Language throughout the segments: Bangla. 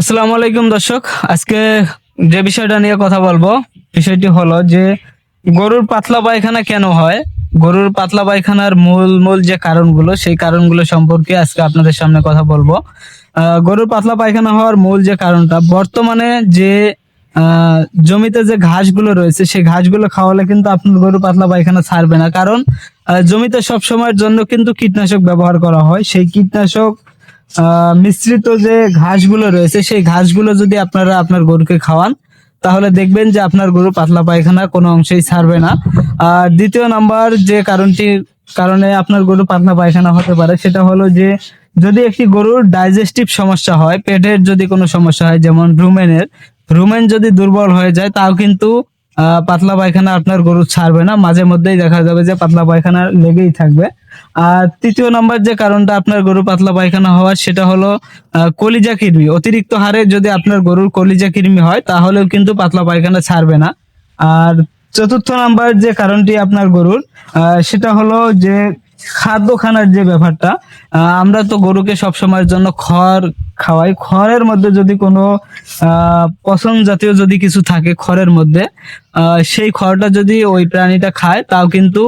আসসালামু আলাইকুম দর্শক। আজকে যে বিষয়টা নিয়ে কথা বলব, বিষয়টি হলো যে গরুর পাতলা পায়খানা কেন হয়? গরুর পাতলা পায়খানার মূল মূল যে কারণগুলো, সেই কারণগুলো সম্পর্কে আজকে আপনাদের সামনে কথা বলব। গরুর পাতলা পায়খানা হওয়ার মূল যে কারণটা, বর্তমানে যে জমিতে যে ঘাসগুলো রয়েছে, সেই ঘাসগুলো খাওয়ালে কিন্তু আপনার গরু পাতলা পায়খানা ছাড়বে না। কারণ জমিতে সব সময়ের জন্য কিন্তু কীটনাশক ব্যবহার করা হয়। সেই কীটনাশক মিশ্রিত যে ঘাসগুলো রয়েছে, সেই ঘাসগুলো যদি আপনারা আপনার গরুকে খাওয়ান, তাহলে দেখবেন যে আপনার গরু পাতলা পায়খানা কোনো অংশেই ছাড়বে না। আর দ্বিতীয় নাম্বার যে কারণটি, কারণে আপনার গরু পাতলা পায়খানা হতে পারে, সেটা হলো যে যদি একটি গরুর ডাইজেস্টিভ সমস্যা হয়, পেটের যদি কোনো সমস্যা হয়, যেমন রুমেনের রুমেন যদি দুর্বল হয়ে যায়, তাও কিন্তু পাতলা পায়খানা আপনার গরু ছাড়বে না। মাঝে মধ্যেই দেখা যাবে যে পাতলা পায়খানা লেগেই থাকবে। আর তৃতীয় নম্বর যে কারণটা আপনার গরু পাতলা পায়খানা হওয়ার, সেটা হলো কলিজা কৃমি। অতিরিক্ত হারে যদি আপনার গরুর কলিজা কৃমি হয়, তাহলেও কিন্তু পাতলা পায়খানা ছাড়বে না। আর চতুর্থ নাম্বার যে কারণটি আপনার গরুর সেটা হলো যে খাদ্য খানার যে ব্যাপারটা আমরা তো গরুকে সবসময়ের জন্য খড় খাওয়াই। খড়ের মধ্যে যদি কোনো পচন জাতীয় যদি কিছু থাকে খড়ের মধ্যে সেই খড়টা যদি ওই প্রাণীটা খায়, তাও কিন্তু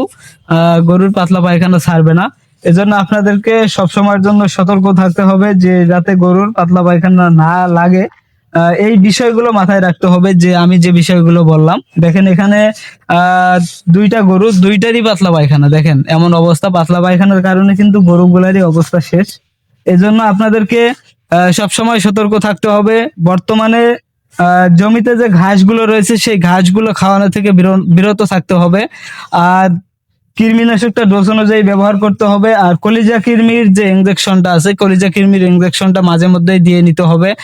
গরুর পাতলা পায়খানা ছাড়বে না। এজন্য আপনাদেরকে সব সময়ের জন্য সতর্ক থাকতে হবে যে, যাতে গরুর পাতলা পায়খানা না লাগে। এই বিষয়গুলো মাথায় রাখতে হবে যে, আমি যে বিষয়গুলো বললাম। দেখেন এখানে দুইটা গরু, দুইটারই পাতলা পায়খানা। দেখেন, এমন অবস্থা, পাতলা পায়খানার কারণে কিন্তু গরুগুলারই অবস্থা শেষ। এজন্য আপনাদেরকে সব সময় সতর্ক থাকতে হবে। বর্তমানে জমিতে যে ঘাসগুলো রয়েছে, সেই ঘাসগুলো খাওয়ানো থেকে বির- বিরত থাকতে হবে। আর কৃমিনাশকটা ডোজ অনুযায়ী ব্যবহার করতে হবে। আর কলিজা কৃমির যে ইনজেকশনটা আছে, কলিজা কৃমির ইনজেকশনটা মাঝে মধ্যেই দিয়ে নিতে হবে।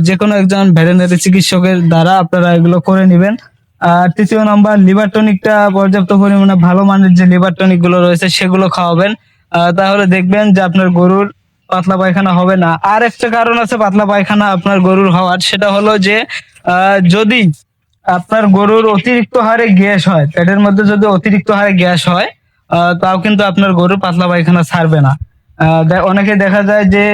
যে কোনো একজন ভেটেরিনারি চিকিৎসকের দ্বারা আপনারা এগুলো করে নেবেন। আর তৃতীয় নাম্বার, লিভার টনিকটা পর্যাপ্ত পরিমাণে ভালো মানের যে লিভার টনিকগুলো রয়েছে, সেগুলো খাওয়াবেন। তাহলে দেখবেন যে আপনার গরুর পাতলা পায়খানা হবে না। আর একটা কারণ আছে পাতলা পায়খানা আপনার গরুর হওয়ার, সেটা হলো যে যদি আপনার গরুর অতিরিক্ত হারে গ্যাস হয়, পেটের মধ্যে যদি অতিরিক্ত হারে গ্যাস হয় তাও কিন্তু আপনার গরু পাতলা পায়খানা ছাড়বে না। অনেকে দেখা যায় যে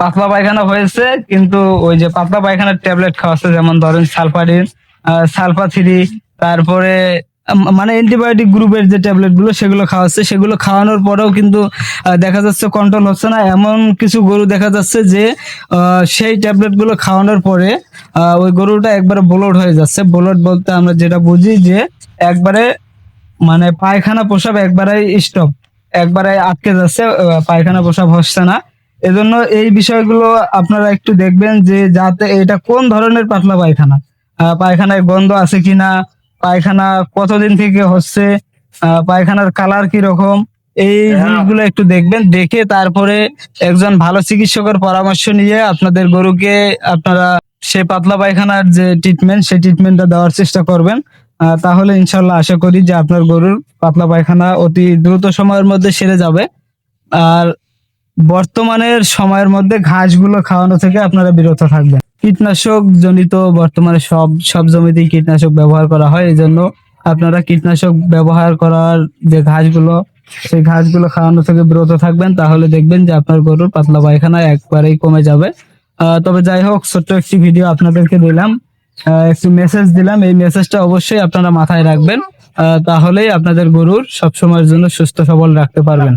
পাতলা পায়খানা হয়েছে, কিন্তু ওই যে পাতলা পায়খানার ট্যাবলেট খাওয়াচ্ছে, যেমন ধরেন সালফারিন সালফা থ্রি তারপরে মানে অ্যান্টিবায়োটিক গ্রুপের যে ট্যাবলেটগুলো সেগুলো খাওয়াচ্ছে, সেগুলো খাওয়ানোর পরেও কিন্তু দেখা যাচ্ছে কন্ট্রোল হচ্ছে না। এমন কিছু গরু দেখা যাচ্ছে যে সেই ট্যাবলেটগুলো খাওয়ানোর পরে ওই গরুটা একবারে ব্লোড হয়ে যাচ্ছে। ব্লোড বলতে আমরা যেটা বুঝি যে, একবারে মানে পায়খানা প্রসাব একবারে স্টপ একবারে আটকে যাচ্ছে পায়খানা প্রসাব হচ্ছে না। এজন্য এই বিষয়গুলো আপনারা একটু দেখবেন যে, যাতে এটা কোন ধরনের পাতলা পায়খানা পায়খানায় গন্ধ আছে কিনা পায়খানা কতদিন থেকে হচ্ছে পায়খানার কালার কি রকম এই জিনিসগুলো একটু দেখবেন দেখে তারপরে একজন ভালো চিকিৎসকের পরামর্শ নিয়ে আপনাদের গরুকে আপনারা সে পাতলা পায়খানার যে ট্রিটমেন্ট সেই ট্রিটমেন্টটা দেওয়ার চেষ্টা করবেন। তাহলে ইনশাল্লাহ আশা করি যে আপনার গরুর পাতলা পায়খানা অতি দ্রুত সময়ের মধ্যে সেরে যাবে। আর বর্তমানের সময়ের মধ্যে ঘাসগুলো খাওয়ানো থেকে আপনারা বিরত থাকবেন। কীটনাশক জনিত বর্তমানে সব সব জমিতেই কীটনাশক ব্যবহার করা হয়। এই জন্য আপনারা কীটনাশক ব্যবহার করার যে ঘাসগুলো, সেই ঘাসগুলো খাওয়ানো থেকে বিরত থাকবেন। তাহলে দেখবেন যে আপনার গরুর পাতলা পায়খানা একবারেই কমে যাবে। তবে যাই হোক, ছোট্ট একটি ভিডিও আপনাদেরকে দিলাম। একটি মেসেজ দিলাম। এই মেসেজটা অবশ্যই আপনারা মাথায় রাখবেন। তাহলেই আপনাদের গরুর সবসময়ের জন্য সুস্থ সবল রাখতে পারবেন।